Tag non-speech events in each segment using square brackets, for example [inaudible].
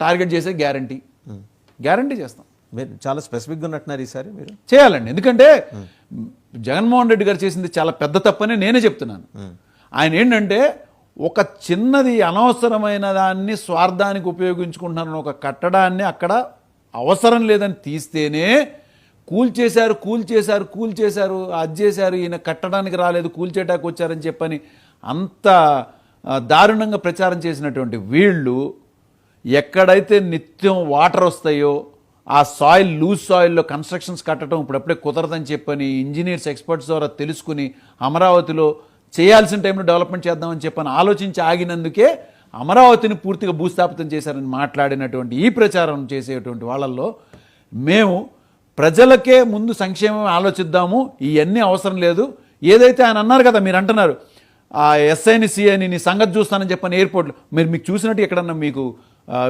Target చేసే guarantee. Guarantee చేస్తాం. మీరు చాలా స్పెసిఫిక్గా ఉన్నట్టున్నారు ఈసారి మీరు? చేయాలండి. ఎందుకంటే జగన్మోహన్ రెడ్డి గారు చేసింది చాలా పెద్ద తప్పని నేనే చెప్తున్నాను. ఆయన ఏంటంటే ఒక చిన్నది అనవసరమైన దాన్ని స్వార్థానికి ఉపయోగించుకుంటున్నారని ఒక కట్టడాన్ని అక్కడ అవసరం లేదని తీస్తేనే కూల్ చేశారు కూల్ చేశారు కూల్ చేశారు అది చేశారు ఈయన కట్టడానికి రాలేదు కూల్చేటానికి వచ్చారని చెప్పని అంత దారుణంగా ప్రచారం చేసినటువంటి వీళ్ళు ఎక్కడైతే నిత్యం వాటర్ వస్తాయో ఆ సాయిల్ లూజ్ సాయిల్లో కన్స్ట్రక్షన్స్ కట్టడం ఇప్పుడప్పుడే కుదరదని చెప్పని ఇంజనీర్స్ ఎక్స్పర్ట్స్ ద్వారా తెలుసుకుని అమరావతిలో చేయాల్సిన టైంలో డెవలప్మెంట్ చేద్దామని చెప్పని ఆలోచించి ఆగినందుకే అమరావతిని పూర్తిగా భూస్థాపితం చేశారని మాట్లాడినటువంటి ఈ ప్రచారం చేసేటువంటి వాళ్ళల్లో మేము ప్రజలకే ముందు సంక్షేమం ఆలోచిద్దాము ఇవన్నీ అవసరం లేదు. ఏదైతే ఆయన అన్నారు కదా మీరు అంటున్నారు ఆ ఎస్ఐని సిఐని నీ సంగతి చూస్తానని చెప్పని ఎయిర్పోర్ట్లో మీరు మీకు చూసినట్టు ఎక్కడన్నా మీకు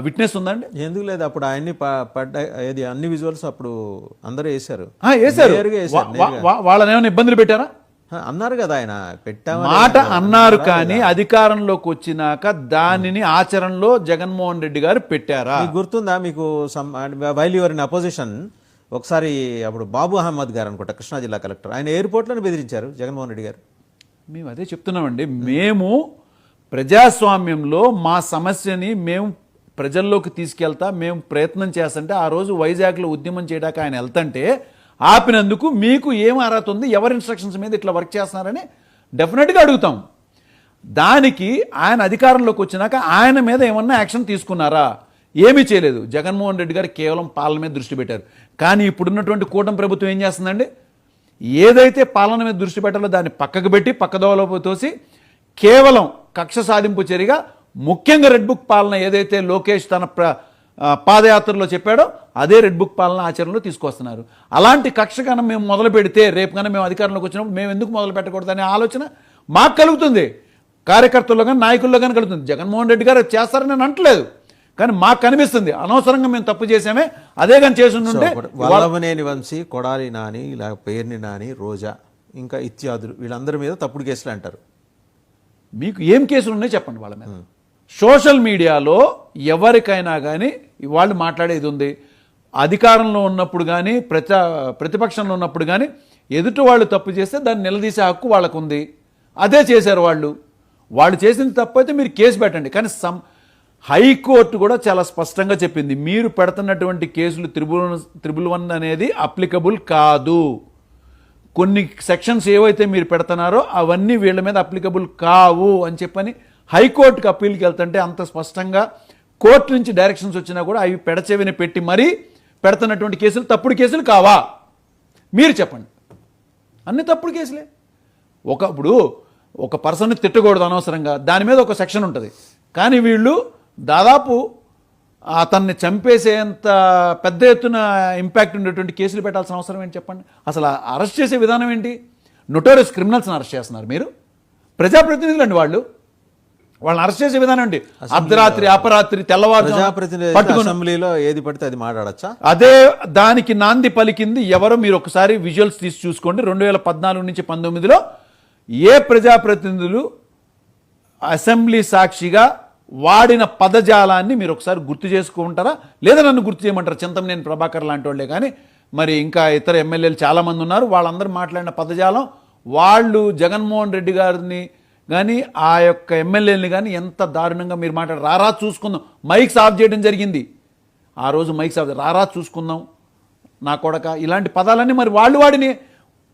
విట్నెస్ ఉందండి ఎందుకు లేదు అప్పుడు ఆయన్ని పడ్డ ఏది అన్ని విజువల్స్ అప్పుడు అందరూ వేశారు. వేశారు. వాళ్ళని ఏమైనా ఇబ్బందులు పెట్టారా? అన్నారు కదా ఆయన పెట్టామని మాట అన్నారు కానీ అధికారంలోకి వచ్చినాక దానిని ఆచరణలో జగన్మోహన్ రెడ్డి గారు పెట్టారా? గుర్తుందా మీకు వైల్ యువర్ ఇన్ అపోజిషన్ ఒకసారి అప్పుడు బాబు అహ్మద్ గారు అనుకుంటా కృష్ణా జిల్లా కలెక్టర్ ఆయన ఎయిర్పోర్ట్లోనే బెదిరించారు జగన్మోహన్ రెడ్డి గారు. మేము అదే చెప్తున్నామండి మేము ప్రజాస్వామ్యంలో మా సమస్యని మేము ప్రజల్లోకి తీసుకెళ్తా మేము ప్రయత్నం చేస్తుంటే ఆ రోజు వైజాగ్లో ఉద్యమం చేయడానికి ఆయన వెళ్తుంటే ఆపినందుకు మీకు ఏం అర్హత ఉంది ఎవరి ఇన్స్ట్రక్షన్స్ మీద ఇట్లా వర్క్ చేస్తున్నారని డెఫినెట్గా అడుగుతాం. దానికి ఆయన అధికారంలోకి వచ్చినాక ఆయన మీద ఏమన్నా యాక్షన్ తీసుకున్నారా? ఏమీ చేయలేదు. జగన్మోహన్ రెడ్డి గారు కేవలం పాలన మీద దృష్టి పెట్టారు. కానీ ఇప్పుడున్నటువంటి కూటమి ప్రభుత్వం ఏం చేస్తుందండి? ఏదైతే పాలన మీద దృష్టి పెట్టాలో దాన్ని పక్కకు పెట్టి పక్కదోవలో తోసి కేవలం కక్ష సాధింపు చర్యగా ముఖ్యంగా రెడ్ బుక్ పాలన ఏదైతే లోకేష్ తన ప్ర పాదయాత్రలో చెప్పాడో అదే రెడ్ బుక్ పాలన ఆచరణలో తీసుకొస్తున్నారు అలాంటి కక్ష కన్నా మేము మొదలు పెడితే రేపు కన్నా మేము అధికారంలోకి వచ్చినప్పుడు మేము ఎందుకు మొదలు పెట్టకూడదు అనే ఆలోచన మాకు కలుగుతుంది. కార్యకర్తల్లో కానీ నాయకుల్లో కానీ కలుగుతుంది. జగన్మోహన్ రెడ్డి గారు చేస్తారని నేను అంటలేదు. కానీ మాకు కనిపిస్తుంది. అనవసరంగా మేము తప్పు చేసామే అదే కానీ చేసి ఉంటే వల్లభనేని వంశీ కొడాలి నాని ఇలా పేర్ని నాని రోజా ఇంకా ఇత్యాదులు వీళ్ళందరి మీద తప్పుడు కేసులు అంటారు. మీకు ఏం కేసులు ఉన్నాయో చెప్పండి వాళ్ళ మీద. సోషల్ మీడియాలో ఎవరికైనా కానీ వాళ్ళు మాట్లాడేది ఉంది. అధికారంలో ఉన్నప్పుడు కానీ ప్రజా ప్రతిపక్షంలో ఉన్నప్పుడు కానీ ఎదుటి వాళ్ళు తప్పు చేస్తే దాన్ని నిలదీసే హక్కు వాళ్ళకు ఉంది అదే చేశారు వాళ్ళు. వాళ్ళు చేసిన తప్పు అయితే మీరు కేసు పెట్టండి. కానీ సమ్ హైకోర్టు కూడా చాలా స్పష్టంగా చెప్పింది. మీరు పెడుతున్నటువంటి కేసులు త్రిబుల్ త్రిబుల్ వన్ అనేది అప్లికబుల్ కాదు. కొన్ని సెక్షన్స్ ఏవైతే మీరు పెడుతున్నారో అవన్నీ వీళ్ళ మీద అప్లికబుల్ కావు అని చెప్పని హైకోర్టుకి అప్పీల్కి వెళ్తుంటే అంత స్పష్టంగా కోర్టు నుంచి డైరెక్షన్స్ వచ్చినా కూడా అవి పెడచెవిని పెట్టి మరీ పెడుతున్నటువంటి కేసులు తప్పుడు కేసులు కావా? మీరు చెప్పండి. అన్ని తప్పుడు కేసులే. ఒకప్పుడు ఒక పర్సన్ని తిట్టకూడదు అనవసరంగా. దాని మీద ఒక సెక్షన్ ఉంటుంది. కానీ వీళ్ళు దాదాపు అతన్ని చంపేసేంత పెద్ద ఎత్తున ఇంపాక్ట్ ఉండేటువంటి కేసులు పెట్టాల్సిన అవసరం ఏంటి చెప్పండి? అసలు అరెస్ట్ చేసే విధానం ఏంటి? నొటోరియస్ క్రిమినల్స్ని అరెస్ట్ చేస్తున్నారు మీరు. ప్రజాప్రతినిధులు అండి వాళ్ళు. వాళ్ళని అరెస్ట్ చేసే విధానం ఏంటి? అర్ధరాత్రి అపరాత్రి తెల్లవారు అసెంబ్లీలో ఏది పడితే అది మాట్లాడచ్చా? అదే దానికి నాంది పలికింది ఎవరో మీరు ఒకసారి విజువల్స్ తీసి చూసుకోండి. రెండు వేల పద్నాలుగు నుంచి పంతొమ్మిదిలో ఏ ప్రజాప్రతినిధులు అసెంబ్లీ సాక్షిగా వాడిన పదజాలాన్ని మీరు ఒకసారి గుర్తు చేసుకుంటారా లేదా నన్ను గుర్తు చేయమంటారు? చింతమనేని ప్రభాకర్ లాంటి వాళ్ళే కానీ మరి ఇంకా ఇతర ఎమ్మెల్యేలు చాలామంది ఉన్నారు. వాళ్ళందరూ మాట్లాడిన పదజాలం వాళ్ళు జగన్మోహన్ రెడ్డి గారిని కానీ ఆ యొక్క ఎమ్మెల్యేని కానీ ఎంత దారుణంగా మీరు మాట్లాడారు రారా చూసుకుందాం. మైక్స్ ఆఫ్ చేయడం జరిగింది. ఆ రోజు మైక్స్ ఆఫ్ రారా చూసుకుందాం. నా కొడక ఇలాంటి పదాలన్నీ మరి వాళ్ళు వాడిని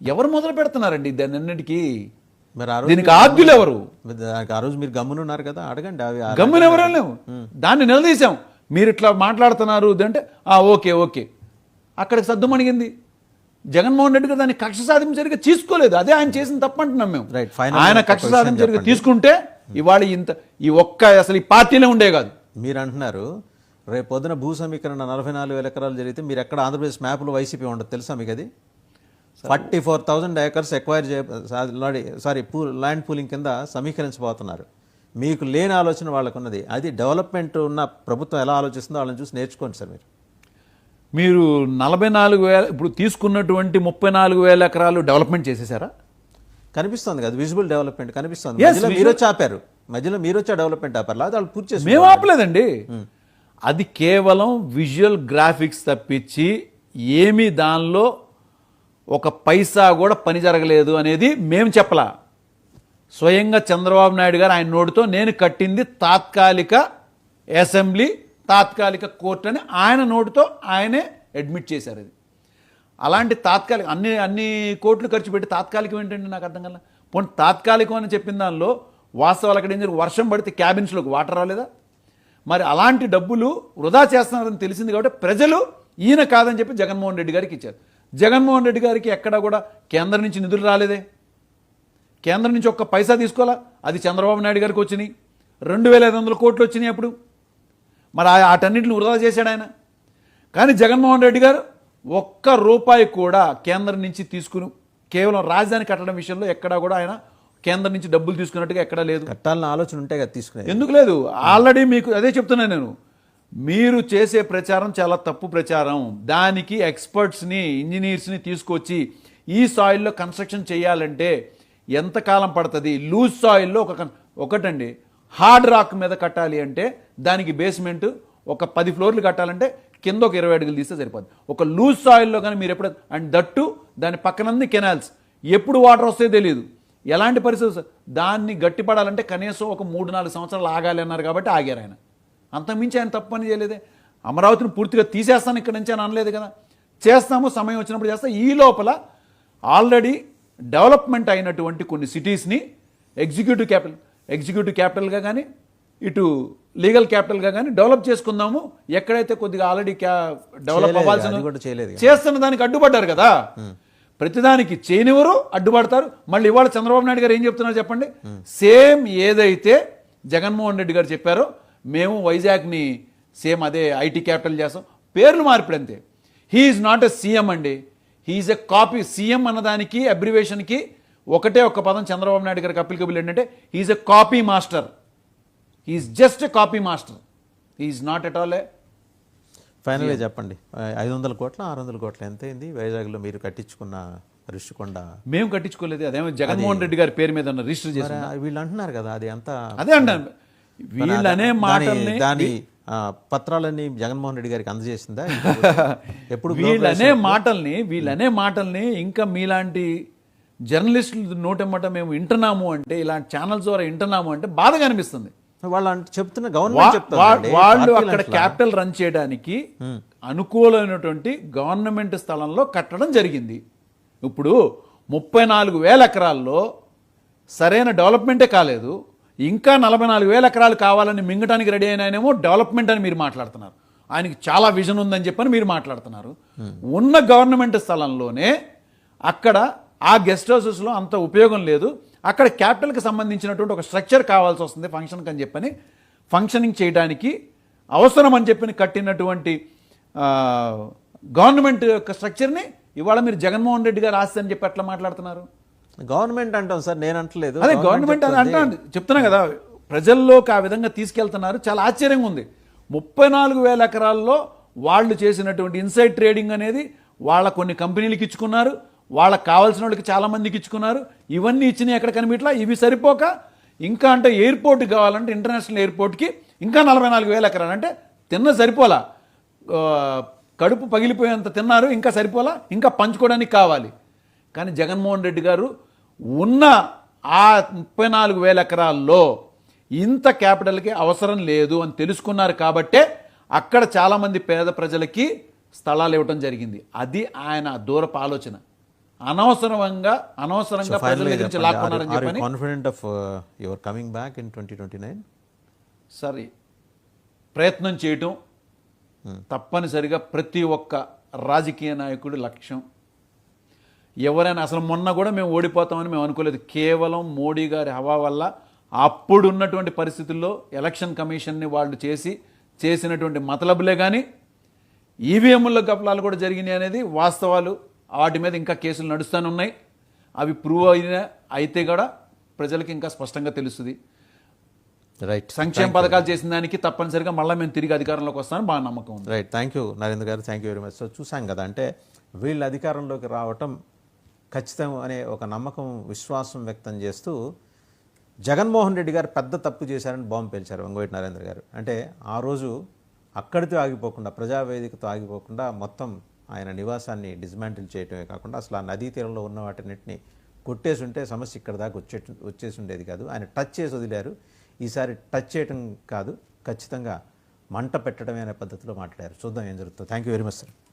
ఎవరు మొదలు పెడుతున్నారండి? దాని అన్నిటికీ మరి ఆ రోజు దీనికి ఆద్యులు ఎవరు? దానికి ఆ రోజు మీరు గమ్మునున్నారు కదా అడగండి అవి. ఆ- గమ్మున ఎవరు లేవు. దాన్ని నిలదీశాం. మీరు ఇట్లా మాట్లాడుతున్నారు అంటే ఆ ఓకే ఓకే. అక్కడికి సద్దుమణిగింది. జగన్మోహన్ రెడ్డి గారు దాన్ని కక్ష సాధింపు జరిగి తీసుకోలేదు. అదే ఆయన చేసిన తప్పంటున్నాం మేము. ఆయన కక్ష సాధింపు జరిగి. తీసుకుంటే ఇవాళ ఇంత ఈ ఒక్క అసలు ఈ పార్టీలే ఉండే కాదు. మీరు అంటున్నారు రేపు పొద్దున భూ సమీకరణ నలభై నాలుగు వేల ఎకరాలు జరిగితే మీరు ఎక్కడ ఆంధ్రప్రదేశ్ మ్యాప్లో వైసీపీ ఉండదు. తెలుసా మీకు అది? Forty four thousand acres acquire చే సారీ పూ ల్యాండ్ పూలింగ్ కింద సమీకరించబోతున్నారు. మీకు లేని ఆలోచన వాళ్ళకు ఉన్నది అది డెవలప్మెంట్ ఉన్న ప్రభుత్వం ఎలా ఆలోచిస్తుందో వాళ్ళని చూసి నేర్చుకోండి సార్ మీరు. మీరు నలభై నాలుగు వేల ఇప్పుడు తీసుకున్నటువంటి ముప్పై నాలుగు వేల ఎకరాలు డెవలప్మెంట్ చేసేసారా? కనిపిస్తుంది కదా విజిబుల్ డెవలప్మెంట్ కనిపిస్తుంది. మధ్యలో మీరు వచ్చి ఆపారు మధ్యలో మీరు వచ్చి డెవలప్మెంట్ ఆపారు. లేదా వాళ్ళు పూర్తి చేసి మేము ఆపలేదండి. అది కేవలం విజువల్ గ్రాఫిక్స్ తప్పించి ఏమీ దానిలో ఒక పైసా కూడా పని జరగలేదు అనేది మేము చెప్పలా. స్వయంగా చంద్రబాబు నాయుడు గారు ఆయన నోటితో నేను కట్టింది తాత్కాలిక అసెంబ్లీ తాత్కాలిక కోర్టు అని ఆయన నోటుతో ఆయనే అడ్మిట్ చేశారు అది. అలాంటి తాత్కాలిక అన్ని అన్ని కోట్లు ఖర్చు పెట్టి తాత్కాలికం ఏంటండి నాకు అర్థం కదా పోనీ తాత్కాలికం అని చెప్పిన దానిలో వాస్తవాలు అక్కడ ఏం జరిగి వర్షం పడితే క్యాబిన్స్లోకి వాటర్ రాలేదా? మరి అలాంటి డబ్బులు వృధా చేస్తున్నారని తెలిసింది కాబట్టి ప్రజలు ఈయన కాదని చెప్పి జగన్మోహన్ రెడ్డి గారికి ఇచ్చారు. జగన్మోహన్ రెడ్డి గారికి ఎక్కడా కూడా కేంద్రం నుంచి నిధులు రాలేదే. కేంద్రం నుంచి ఒక్క పైసా తీసుకోవాలా? అది చంద్రబాబు నాయుడు గారికి వచ్చినాయి. రెండు వేల ఐదు వందల కోట్లు వచ్చినాయి అప్పుడు. మరి ఆ- వాటన్నిటిని వృధా చేశాడు ఆయన. కానీ జగన్మోహన్ రెడ్డి గారు ఒక్క రూపాయి కూడా కేంద్రం నుంచి తీసుకుని కేవలం రాజధాని కట్టడం విషయంలో ఎక్కడా కూడా ఆయన కేంద్రం నుంచి డబ్బులు తీసుకున్నట్టుగా ఎక్కడా లేదు. కట్టాలన్న ఆలోచన ఉంటే కదా తీసుకునేది. ఎందుకు లేదు? ఆల్రెడీ మీకు అదే చెప్తున్నాను నేను. మీరు చేసే ప్రచారం చాలా తప్పు ప్రచారం. దానికి ఎక్స్పర్ట్స్ని ఇంజనీర్స్ని తీసుకొచ్చి ఈ సాయిల్లో కన్స్ట్రక్షన్ చేయాలంటే ఎంతకాలం పడుతుంది? లూజ్ సాయిల్లో ఒక ఒకటండి. హార్డ్ రాక్ మీద కట్టాలి అంటే దానికి బేస్మెంట్ ఒక పది ఫ్లోర్లు కట్టాలంటే కింద ఒక ఇరవై అడుగులు తీస్తే సరిపోద్ది. ఒక లూజ్ సాయిల్లో కానీ మీరు ఎప్పుడు అండ్ దట్టు దాని పక్కనంది కెనాల్స్ ఎప్పుడు వాటర్ వస్తే తెలియదు ఎలాంటి పరిస్థితి దాన్ని గట్టిపడాలంటే కనీసం ఒక మూడు నాలుగు సంవత్సరాలు ఆగాలి అన్నారు కాబట్టి ఆగారు ఆయన. అంతకుమించి ఆయన తప్పు పని చేయలేదే. అమరావతిని పూర్తిగా తీసేస్తాను ఇక్కడ నుంచి అని అనలేదు కదా. చేస్తాము సమయం వచ్చినప్పుడు చేస్తాం. ఈ లోపల ఆల్రెడీ డెవలప్మెంట్ అయినటువంటి కొన్ని సిటీస్ని ఎగ్జిక్యూటివ్ క్యాపిటల్ ఎగ్జిక్యూటివ్ క్యాపిటల్గా కానీ ఇటు లీగల్ క్యాపిటల్గా కానీ డెవలప్ చేసుకుందాము. ఎక్కడైతే కొద్దిగా ఆల్రెడీ క్యా డెవలప్ అవ్వాల్సిన. చేస్తున్న దానికి అడ్డుపడ్డారు కదా. ప్రతిదానికి చేయనివ్వరు అడ్డుపడతారు. మళ్ళీ ఇవాళ చంద్రబాబు నాయుడు గారు ఏం చెప్తున్నారు చెప్పండి. సేమ్ ఏదైతే జగన్మోహన్ రెడ్డి గారు చెప్పారో మేము వైజాగ్ని సేమ్ అదే ఐటీ క్యాపిటల్ చేస్తాం. పేర్లు మార్పిడి అంతే. హీఈస్ నాట్ ఎ సీఎం అండి. హీఈస్ ఎ కాపీ సీఎం అన్నదానికి అబ్రివేషన్కి ఒకటే ఒక పదం చంద్రబాబు నాయుడు గారికి అప్లికబుల్ ఏంటంటే he's a copy master he's just a copy master he's not at all ఏ ఫైనల్గా చెప్పండి. ఐదు వందల కోట్ల ఆరు వందల కోట్ల ఎంత అయింది? వైజాగ్లో మీరు కట్టించుకున్న ఋషికొండ మేము కట్టించుకోలేదు. అదేమో జగన్మోహన్ రెడ్డి గారి పేరు మీద ఉన్న రిజిస్టర్ చేసి వీళ్ళు అంటున్నారు కదా అది అంత అదే అంటాను వీళ్ళనే దాని- మాటల్ని దాని పత్రాలన్నీ జగన్మోహన్ రెడ్డి గారికి అందజేసిందా? [laughs] ఎప్పుడు వీళ్ళనే మాటల్ని వీళ్ళనే మాటల్ని ఇంకా మీలాంటి జర్నలిస్టులు నోటెమ్మట మేము వింటున్నాము అంటే ఇలాంటి ఛానల్స్ ద్వారా వింటున్నాము అంటే బాధగా అనిపిస్తుంది. వాళ్ళు చెప్తున్న గవర్నమెంట్ వాళ్ళు అక్కడ క్యాపిటల్ రన్ చేయడానికి అనుకూలమైనటువంటి గవర్నమెంట్ స్థలంలో కట్టడం జరిగింది. ఇప్పుడు ముప్పై నాలుగు వేల ఎకరాల్లో సరైన డెవలప్మెంటే కాలేదు. ఇంకా నలభై నాలుగు వేల ఎకరాలు కావాలని మింగటానికి రెడీ అయినానేమో డెవలప్మెంట్ అని మీరు మాట్లాడుతున్నారు. ఆయనకి చాలా విజన్ ఉందని చెప్పని మీరు మాట్లాడుతున్నారు. ఉన్న గవర్నమెంట్ స్థలంలోనే అక్కడ ఆ గెస్ట్ హౌసెస్లో అంత ఉపయోగం లేదు. అక్కడ క్యాపిటల్కి సంబంధించినటువంటి ఒక స్ట్రక్చర్ కావాల్సి వస్తుంది ఫంక్షన్కి అని చెప్పని. ఫంక్షనింగ్ చేయడానికి అవసరం అని చెప్పని కట్టినటువంటి గవర్నమెంట్ యొక్క స్ట్రక్చర్ని ఇవాళ మీరు జగన్మోహన్ రెడ్డి గారు ఆస్తి అని చెప్పి ఎట్లా మాట్లాడుతున్నారు? గవర్నమెంట్ అంటాం సార్ నేను అంటలేదు అదే గవర్నమెంట్ అని అంటాను చెప్తున్నా కదా ప్రజల్లోకి ఆ విధంగా తీసుకెళ్తున్నారు. చాలా ఆశ్చర్యంగా ఉంది. ముప్పై నాలుగు వేల ఎకరాల్లో వాళ్ళు చేసినటువంటి ఇన్సైడ్ ట్రేడింగ్ అనేది వాళ్ళ కొన్ని కంపెనీలకు ఇచ్చుకున్నారు. వాళ్ళకి కావాల్సిన వాళ్ళకి చాలామందికి ఇచ్చుకున్నారు. ఇవన్నీ ఇచ్చినాయి ఎక్కడ కనిపించలా ఇవి సరిపోక ఇంకా అంటే ఎయిర్పోర్ట్ కావాలంటే ఇంటర్నేషనల్ ఎయిర్పోర్ట్కి ఇంకా నలభై నాలుగు వేల ఎకరాలు. అంటే తిన్న సరిపోలా. కడుపు పగిలిపోయేంత తిన్నారు ఇంకా సరిపోలా ఇంకా పంచుకోవడానికి కావాలి. కానీ జగన్మోహన్ రెడ్డి గారు ఉన్న ఆ ముప్పై నాలుగు వేల ఎకరాల్లో ఇంత క్యాపిటల్కి అవసరం లేదు అని తెలుసుకున్నారు కాబట్టే అక్కడ చాలామంది పేద ప్రజలకి స్థలాలు ఇవ్వటం జరిగింది. అది ఆయన దూరపు ఆలోచన. అనవసరంగా అనవసరంగా ప్రజల దగ్గర నుంచి లాక్కున్నారని చెప్పని confident of your coming back in twenty twenty nine సరే. ప్రయత్నం చేయటం తప్పనిసరిగా ప్రతి ఒక్క రాజకీయ నాయకుడి లక్ష్యం. ఎవరైనా అసలు మొన్న కూడా మేము ఓడిపోతామని మేము అనుకోలేదు. కేవలం మోడీ గారి హవా వల్ల అప్పుడు ఉన్నటువంటి పరిస్థితుల్లో ఎలక్షన్ కమిషన్ని వాళ్ళు చేసి చేసినటువంటి మతలబులే కానీ ఈవీఎంల గపలాలు కూడా జరిగినాయి అనేది వాస్తవాలు. వాటి మీద ఇంకా కేసులు నడుస్తూనే ఉన్నాయి. అవి ప్రూవ్ అయిన అయితే కూడా ప్రజలకు ఇంకా స్పష్టంగా తెలుస్తుంది. రైట్ సంక్షేమ పథకాలు చేసిన దానికి తప్పనిసరిగా మళ్ళీ మేము తిరిగి అధికారంలోకి వస్తామని బాగా నమ్మకం ఉంది. రైట్ థ్యాంక్ యూ నరేంద్ర గారు. Thank you very much so చూసాం కదా అంటే వీళ్ళు అధికారంలోకి రావటం ఖచ్చితం అనే ఒక నమ్మకం విశ్వాసం వ్యక్తం చేస్తూ జగన్మోహన్ రెడ్డి గారు పెద్ద తప్పు చేశారని బాంబు పేల్చారు వంగవైటి నరేంద్ర గారు. అంటే ఆ రోజు అక్కడితో ఆగిపోకుండా ప్రజావేదికతో ఆగిపోకుండా మొత్తం ఆయన నివాసాన్ని డిస్మాంటిల్ చేయటమే కాకుండా అసలు ఆ నదీ తీరంలో ఉన్న వాటిన్నిటిని కొట్టేసి ఉంటే సమస్య ఇక్కడ దాకా వచ్చే వచ్చేసి ఉండేది కాదు. ఆయన టచ్ చేసి వదిలారు. ఈసారి టచ్ చేయటం కాదు ఖచ్చితంగా మంట పెట్టడమే అనే పద్ధతిలో మాట్లాడారు. చూద్దాం ఏం జరుగుతుందో. Thank you very much sir